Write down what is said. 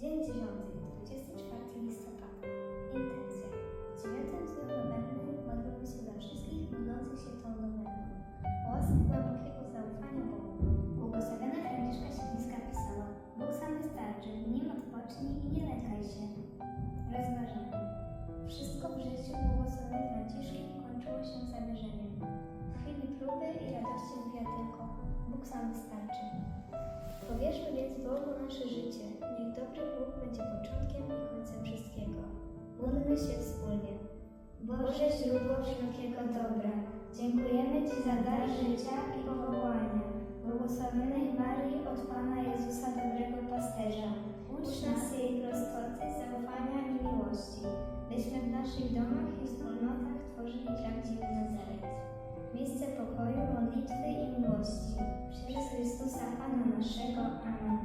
Dzień 9, 24 listopada. Intencja. W dziewiątym dniu nowenny modlimy się za wszystkich modlących się tą nowenną. Łaski głębokiego zaufania Bogu. Błogosławiona Franciszka Siedliska pisała Bóg sam wystarczy, nim odpocznij i nie lękaj się. Rozważanie. Wszystko w życiu błogosławionej Franciszki kończyło się zawierzeniem. W chwili próby i radości mówiła tylko Bóg sam wystarczy. Powierzmy więc Bogu nasze życie. Niech dobry Boże źródło wszelkiego dobra, dziękujemy Ci za dar życia i powołania. Błogosławionej Marii od Pana Jezusa dobrego pasterza. Ucz nas jej prostoty, zaufania i miłości, byśmy w naszych domach i wspólnotach tworzyli prawdziwy Nazaret. Miejsce pokoju, modlitwy i miłości. Przez Chrystusa Pana naszego. Amen.